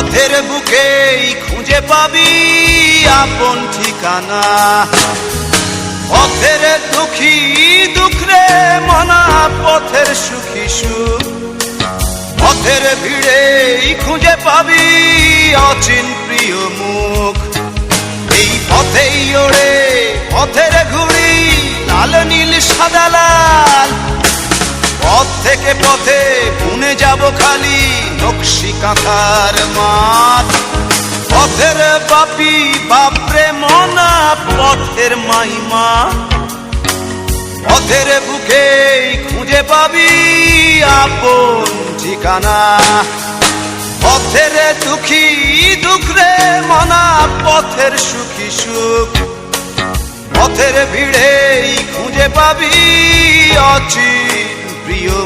পথের বুকেই খুঁজে পাবি আপন ঠিকানা। পথের দুঃখী দুঃখরে মনা, পথের সুখী সুখ। পথের ভিড়েই খুঁজে পাবি অচিন প্রিয় মুখ। এই পথেই ওড়ে পথের ঘুড়ি, লাল, নীল, সাদা, লাল। পথ থেকে পথে পুনে যাব খালি নকশি কাঁথার মাঠ পথের বাপি বাপরে মনা পথের মাইমা পথের বুকেই খুঁজে পাবি আপন ঠিকানা। পথের দুঃখী দুঃখ রে মনা, পথের সুখী সুখ। পথের ভিড়েই খুঁজে পাবি অচিন প্রিয়।